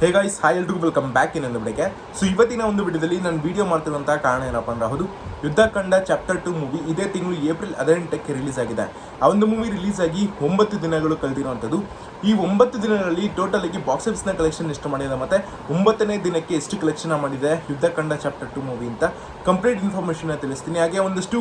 ಹೇ guys hi ಎಲ್ರಿಗೂ welcome back ಇನ್ನೊಂದು ಬಿಡಕ್ಕೆ ಸೊ ಇವತ್ತಿನ ಒಂದು ವಿಡಿಯೋದಲ್ಲಿ ನಾನು ವಿಡಿಯೋ ಮಾಡ್ತಿರುವಂತಹ ಕಾರಣ ಏನಪ್ಪ ಅಂದ್ರೆ ಹೌದು ಯುದ್ಧ ಕಂಡ ಚಾಪ್ಟರ್ ಟು ಮೂವಿ ಇದೇ ತಿಂಗಳು ಏಪ್ರಿಲ್ ಹದಿನೆಂಟಕ್ಕೆ ರಿಲೀಸ್ ಆಗಿದೆ ಆ ಒಂದು ಮೂವಿ ರಿಲೀಸ್ ಆಗಿ ಒಂಬತ್ತು ದಿನಗಳು ಕಳೆದಿರುವಂಥದ್ದು. ಈ ಒಂಬತ್ತು ದಿನಗಳಲ್ಲಿ ಟೋಟಲ್ ಆಗಿ ಬಾಕ್ಸ್ ಆಫೀಸ್ನ ಕಲೆಕ್ಷನ್ ಎಷ್ಟು ಮಾಡಿದೆ ಮತ್ತೆ ಒಂಬತ್ತನೇ ದಿನಕ್ಕೆ ಎಷ್ಟು ಕಲೆಕ್ಷನ್ ಮಾಡಿದೆ ಯುದ್ಧಕಂಡ ಚಾಪ್ಟರ್ ಟು ಮೂವಿ ಅಂತ ಕಂಪ್ಲೀಟ್ ಇನ್ಫಾರ್ಮೇಷನ್ ತಿಳಿಸ್ತೀನಿ. ಹಾಗೆ ಒಂದಷ್ಟು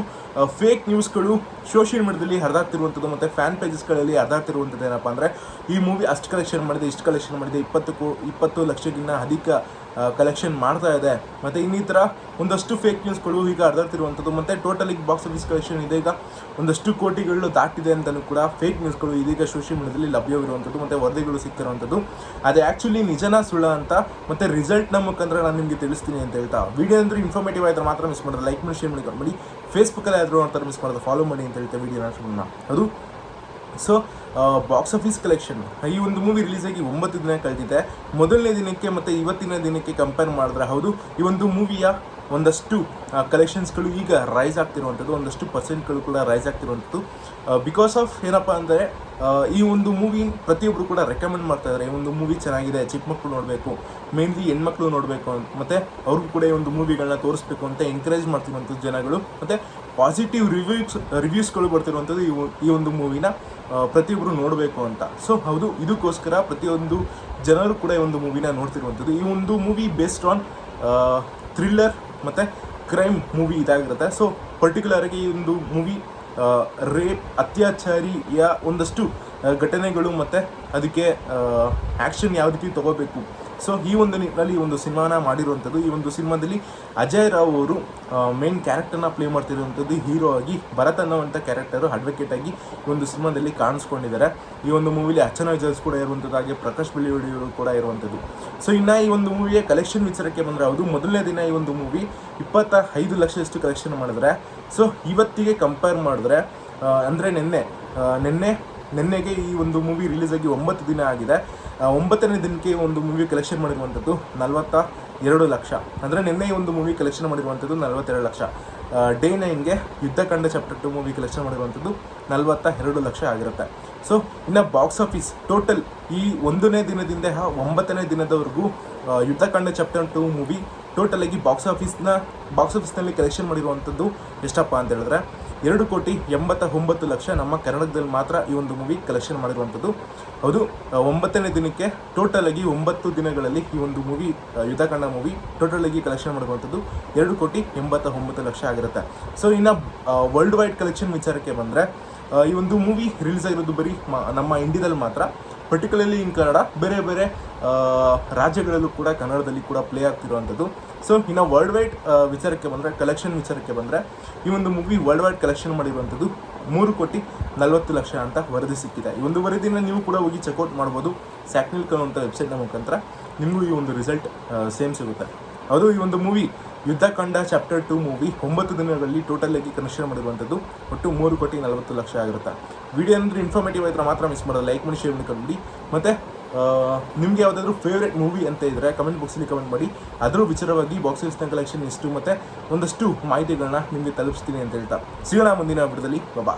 ಫೇಕ್ ನ್ಯೂಸ್ಗಳು ಸೋಷಿಯಲ್ ಮೀಡಿಯಾದಲ್ಲಿ ಹರಿದಾಗ್ತಿರುವಂಥದ್ದು ಮತ್ತು ಫ್ಯಾನ್ ಪೇಜಸ್ಗಳಲ್ಲಿ ಹರಿದಾಗ್ತಿರುವಂಥದ್ದು ಏನಪ್ಪ ಅಂದರೆ ಈ ಮೂವಿ ಅಷ್ಟು ಕಲೆಕ್ಷನ್ ಮಾಡಿದೆ, ಇಷ್ಟು ಕಲೆಕ್ಷನ್ ಮಾಡಿದೆ ಇಪ್ಪತ್ತು ಕೋ ಇಪ್ಪತ್ತು ಲಕ್ಷಕ್ಕಿಂತ ಅಧಿಕ ಕಲೆಕ್ಷನ್ ಮಾಡ್ತಾ ಇದೆ. ಮತ್ತು ಇನ್ನಿತರ ಒಂದಷ್ಟು ಫೇಕ್ ನ್ಯೂಸ್ಗಳು ಈಗ ಹರಿದಾಡ್ತಿರುವಂಥದ್ದು ಮತ್ತು ಟೋಟಲ್ ಈಗ ಬಾಕ್ಸ್ ಆಫೀಸ್ ಕಲೆಕ್ಷನ್ ಇದೀಗ ಒಂದಷ್ಟು ಕೋಟಿಗಳು ದಾಟಿದೆ ಅಂತಲೂ ಕೂಡ ಫೇಕ್ ನ್ಯೂಸ್ಗಳು ಇದೀಗ ಸೋಷಿಯಲ್ ಮೀಡಿಯಾದಲ್ಲಿ ಲಭ್ಯವಿರುವಂಥದ್ದು ಮತ್ತು ವರದಿಗಳು ಸಿಗ್ತಿರುವಂಥದ್ದು ಅದು ಆ್ಯಕ್ಚುಲಿ ನಿಜನಾ ಸುಳ್ಳ ಅಂತ ಮತ್ತು ರಿಸಲ್ಟ್ನ ಮುಖಾಂತರ ನಾನು ನಿಮಗೆ ತಿಳಿಸ್ತೀನಿ ಅಂತ ಹೇಳ್ತಾ. ವಿಡಿಯೋ ಅಂದರೆ ಇನ್ಫಾರ್ಮೇಟಿವ್ ಆಯ್ತು ಮಾತ್ರ ಮಿಸ್ ಮಾಡಿದ್ರೆ ಲೈಕ್ ಮಾಡಿ ಶೇರ್ ಮಾಡಿ ಮಾಡಿ. ಫೇಸ್ಬುಕ್ಕಲ್ಲಿ ಆದರೂ ಅಂತ ಮಿಸ್ ಮಾಡಿದ್ರೆ ಫಾಲೋ ಮಾಡಿ ಅಂತ ಹೇಳ್ತಾ ವಿಡಿಯೋ ಅದು ಸೊ ಬಾಕ್ಸ್ ಆಫೀಸ್ ಕಲೆಕ್ಷನ್ ಈ ಒಂದು ಮೂವಿ ರಿಲೀಸ್ ಆಗಿ ಒಂಬತ್ತು ದಿನ ಕಳೆದಿದೆ. ಮೊದಲನೇ ದಿನಕ್ಕೆ ಮತ್ತು ಇವತ್ತಿನ ದಿನಕ್ಕೆ ಕಂಪೇರ್ ಮಾಡಿದ್ರೆ ಹೌದು, ಈ ಒಂದು ಮೂವಿಯ ಒಂದಷ್ಟು ಕಲೆಕ್ಷನ್ಸ್ಗಳು ಈಗ ರೈಸ್ ಆಗ್ತಿರುವಂಥದ್ದು, ಒಂದಷ್ಟು ಪರ್ಸೆಂಟ್ಗಳು ಕೂಡ ರೈಸ್ ಆಗ್ತಿರುವಂಥದ್ದು. ಬಿಕಾಸ್ ಆಫ್ ಏನಪ್ಪ ಅಂದರೆ ಈ ಒಂದು ಮೂವಿ ಪ್ರತಿಯೊಬ್ಬರು ಕೂಡ ರೆಕಮೆಂಡ್ ಮಾಡ್ತಾ ಇದ್ದಾರೆ ಈ ಒಂದು ಮೂವಿ ಚೆನ್ನಾಗಿದೆ, ಚಿಕ್ಕ ಮಕ್ಕಳು ನೋಡಬೇಕು ಮೇನ್ಲಿ ಹೆಣ್ಮಕ್ಳು ನೋಡಬೇಕು ಅಂತ. ಮತ್ತು ಅವ್ರಿಗೂ ಕೂಡ ಈ ಒಂದು ಮೂವಿಗಳನ್ನ ತೋರಿಸ್ಬೇಕು ಅಂತ ಎನ್ಕರೇಜ್ ಮಾಡ್ತಿರುವಂಥದ್ದು ಜನಗಳು. ಮತ್ತು ಪಾಸಿಟಿವ್ ರಿವ್ಯೂಸ್ ರಿವ್ಯೂಸ್ಗಳು ಬರ್ತಿರುವಂಥದ್ದು ಈ ಈ ಒಂದು ಮೂವಿನ ಪ್ರತಿಯೊಬ್ಬರು ನೋಡಬೇಕು ಅಂತ. ಸೊ ಹೌದು, ಇದಕ್ಕೋಸ್ಕರ ಪ್ರತಿಯೊಂದು ಜನರು ಕೂಡ ಈ ಒಂದು ಮೂವಿನ ನೋಡ್ತಿರುವಂಥದ್ದು. ಈ ಒಂದು ಮೂವಿ ಬೇಸ್ಡ್ ಆನ್ ಥ್ರಿಲ್ಲರ್ ಮತ್ತು ಕ್ರೈಮ್ ಮೂವಿ ಇದಾಗಿರುತ್ತೆ. ಸೊ ಪರ್ಟಿಕ್ಯುಲರಾಗಿ ಈ ಒಂದು ಮೂವಿ ರೇಪ್ ಅತ್ಯಾಚಾರಿಯ ಒಂದಷ್ಟು ಘಟನೆಗಳು ಮತ್ತು ಅದಕ್ಕೆ ಆ್ಯಕ್ಷನ್ ಯಾವ ರೀತಿ ತಗೋಬೇಕು ಸೊ ಈ ಒಂದು ನಿಟ್ಟಿನಲ್ಲಿ ಈ ಒಂದು ಸಿನಿಮಾನ ಮಾಡಿರುವಂಥದ್ದು, ಈ ಒಂದು ಸಿನಿಮಾದಲ್ಲಿ ಅಜಯ್ ರಾವ್ ಅವರು ಮೇನ್ ಕ್ಯಾರೆಕ್ಟರ್ನ ಪ್ಲೇ ಮಾಡ್ತಿರುವಂಥದ್ದು ಹೀರೋ ಆಗಿ, ಭರತ್ ಅನ್ನುವಂಥ ಕ್ಯಾರೆಕ್ಟರು ಅಡ್ವೊಕೇಟ್ ಆಗಿ ಈ ಒಂದು ಸಿನಿಮಾದಲ್ಲಿ ಕಾಣಿಸ್ಕೊಂಡಿದ್ದಾರೆ. ಈ ಒಂದು ಮೂವಿಲಿ ಅರ್ಚನಾ ವಿಜಯ್ಸ್ ಕೂಡ ಇರುವಂಥದ್ದು, ಹಾಗೆ ಪ್ರಕಾಶ್ ಬೆಳ್ಳಿಯವರು ಕೂಡ ಇರುವಂಥದ್ದು. ಸೊ ಇನ್ನು ಈ ಒಂದು ಮೂವಿಯ ಕಲೆಕ್ಷನ್ ವಿಚಾರಕ್ಕೆ ಬಂದರೆ ಹೌದು ಮೊದಲನೇ ದಿನ ಈ ಒಂದು ಮೂವಿ ಇಪ್ಪತ್ತ ಐದು ಲಕ್ಷದಷ್ಟು ಕಲೆಕ್ಷನ್ ಮಾಡಿದ್ರೆ. ಸೊ ಇವತ್ತಿಗೆ ಕಂಪೇರ್ ಮಾಡಿದ್ರೆ ಅಂದರೆ ನಿನ್ನೆ ನಿನ್ನೆ ನಿನ್ನೆಗೆ ಈ ಒಂದು ಮೂವಿ ರಿಲೀಸ್ ಆಗಿ ಒಂಬತ್ತು ದಿನ ಆಗಿದೆ. ಒಂಬತ್ತನೇ ದಿನಕ್ಕೆ ಒಂದು ಮೂವಿ ಕಲೆಕ್ಷನ್ ಮಾಡಿರುವಂಥದ್ದು ನಲವತ್ತ ಎರಡು ಲಕ್ಷ. ಅಂದರೆ ನಿನ್ನೆ ಈ ಒಂದು ಮೂವಿ ಕಲೆಕ್ಷನ್ ಮಾಡಿರುವಂಥದ್ದು ನಲವತ್ತೆರಡು ಲಕ್ಷ. ಡೇ ನೈನ್ಗೆ ಯುದ್ಧ ಕಂಡ ಚಾಪ್ಟರ್ ಟು ಮೂವಿ ಕಲೆಕ್ಷನ್ ಮಾಡಿರುವಂಥದ್ದು ನಲವತ್ತ ಎರಡು ಲಕ್ಷ ಆಗಿರುತ್ತೆ. ಸೊ ಇನ್ನು ಬಾಕ್ಸ್ ಆಫೀಸ್ ಟೋಟಲ್ ಈ ಒಂದನೇ ದಿನದಿಂದ ಒಂಬತ್ತನೇ ದಿನದವರೆಗೂ Yuddhakanda Yuddhakanda chapter two movie ಟೋಟಲಾಗಿ box ಆಫೀಸ್ನ ಬಾಕ್ಸ್ ಆಫೀಸ್ನಲ್ಲಿ ಕಲೆಕ್ಷನ್ ಮಾಡಿರುವಂಥದ್ದು ಎಷ್ಟಪ್ಪ ಅಂತ ಹೇಳಿದ್ರೆ ಎರಡು ಕೋಟಿ ಎಂಬತ್ತ ಒಂಬತ್ತು ಲಕ್ಷ ನಮ್ಮ ಕನ್ನಡದಲ್ಲಿ ಮಾತ್ರ ಈ ಒಂದು ಮೂವಿ ಕಲೆಕ್ಷನ್ ಮಾಡಿರುವಂಥದ್ದು. ಹೌದು ಒಂಬತ್ತನೇ ದಿನಕ್ಕೆ ಟೋಟಲ್ ಆಗಿ ಒಂಬತ್ತು ದಿನಗಳಲ್ಲಿ ಈ ಒಂದು ಮೂವಿ ಯುದ್ಧಕಂಡ ಮೂವಿ ಟೋಟಲ್ ಆಗಿ ಕಲೆಕ್ಷನ್ ಮಾಡಿರುವಂಥದ್ದು ಎರಡು ಕೋಟಿ ಎಂಬತ್ತ ಒಂಬತ್ತು ಲಕ್ಷ ಆಗಿರುತ್ತೆ. ಸೊ ಇನ್ನು ವರ್ಲ್ಡ್ ವೈಡ್ ಕಲೆಕ್ಷನ್ ವಿಚಾರಕ್ಕೆ ಬಂದರೆ ಈ ಒಂದು ಮೂವಿ ರಿಲೀಸ್ ಆಗಿರೋದು ಬರೀ ನಮ್ಮ ಇಂಡಿಯಾದಲ್ಲಿ ಮಾತ್ರ. ಪರ್ಟಿಕ್ಯುಲರ್ಲಿ ಇನ್ ಕನ್ನಡ ಬೇರೆ ಬೇರೆ ರಾಜ್ಯಗಳಲ್ಲೂ ಕೂಡ ಕನ್ನಡದಲ್ಲಿ ಕೂಡ ಪ್ಲೇ ಆಗ್ತಿರುವಂಥದ್ದು. ಸೊ ಇನ್ನು ವರ್ಲ್ಡ್ ವೈಡ್ ವಿಚಾರಕ್ಕೆ ಬಂದರೆ ಕಲೆಕ್ಷನ್ ವಿಚಾರಕ್ಕೆ ಬಂದರೆ, ಈ ಒಂದು ಮೂವಿ ವರ್ಲ್ಡ್ ವೈಡ್ ಕಲೆಕ್ಷನ್ ಮಾಡಿರುವಂಥದ್ದು ಮೂರು ಕೋಟಿ ನಲವತ್ತು ಲಕ್ಷ ಅಂತ ವರದಿ ಸಿಕ್ಕಿದೆ. ಈ ಒಂದು ವರದಿನ ನೀವು ಕೂಡ ಹೋಗಿ ಚೆಕ್ಔಟ್ ಮಾಡ್ಬೋದು. ಸ್ಯಾಕ್ನಿಲ್ಕನ್ ಅಂತ ವೆಬ್ಸೈಟ್ನ ಮುಖಾಂತರ ನಿಮಗೂ ಈ ಒಂದು ರಿಸಲ್ಟ್ ಸೇಮ್ ಸಿಗುತ್ತೆ. ಅದು ಈ ಒಂದು ಮೂವಿ ಯುದ್ಧ ಕಂಡ ಚಾಪ್ಟರ್ ಟು ಮೂವಿ ಒಂಬತ್ತು ದಿನಗಳಲ್ಲಿ ಟೋಟಲ್ ಆಗಿ ಕನೆಕ್ಷನ್ ಮಾಡಿರುವಂಥದ್ದು ಒಟ್ಟು ಮೂರು ಕೋಟಿ ನಲವತ್ತು ಲಕ್ಷ ಆಗಿರುತ್ತೆ. ವಿಡಿಯೋ ಅಂದರೆ ಇನ್ಫಾರ್ಮೇಟಿವ್ ಆಯ್ತು ಮಾತ್ರ ಮಿಸ್ ಮಾಡೋದು ಲೈಕ್ ಮಾಡಿ ಶೇರ್ ಮಾಡಿ ಮಾಡ್ಕೊಂಡು ಮತ್ತು ನಿಮಗೆ ಯಾವುದಾದ್ರೂ ಫೇವ್ರೇಟ್ ಮೂವಿ ಅಂತ ಇದ್ದರೆ ಕಮೆಂಟ್ ಬಾಕ್ಸಲ್ಲಿ ಕಮೆಂಟ್ ಮಾಡಿ. ಅದರ ವಿಚಾರವಾಗಿ ಬಾಕ್ಸ್ ಆಫೀಸ್ನ ಕಲೆಕ್ಷನ್ ಎಷ್ಟು, ಮತ್ತು ಒಂದಷ್ಟು ಮಾಹಿತಿಗಳನ್ನ ನಿಮಗೆ ತಲುಪಿಸ್ತೀನಿ ಅಂತ ಹೇಳ್ತಾ. ಸಿಗೋಣ ಮುಂದಿನ ಹಬ್ಬದಲ್ಲಿ ಬಾಬಾ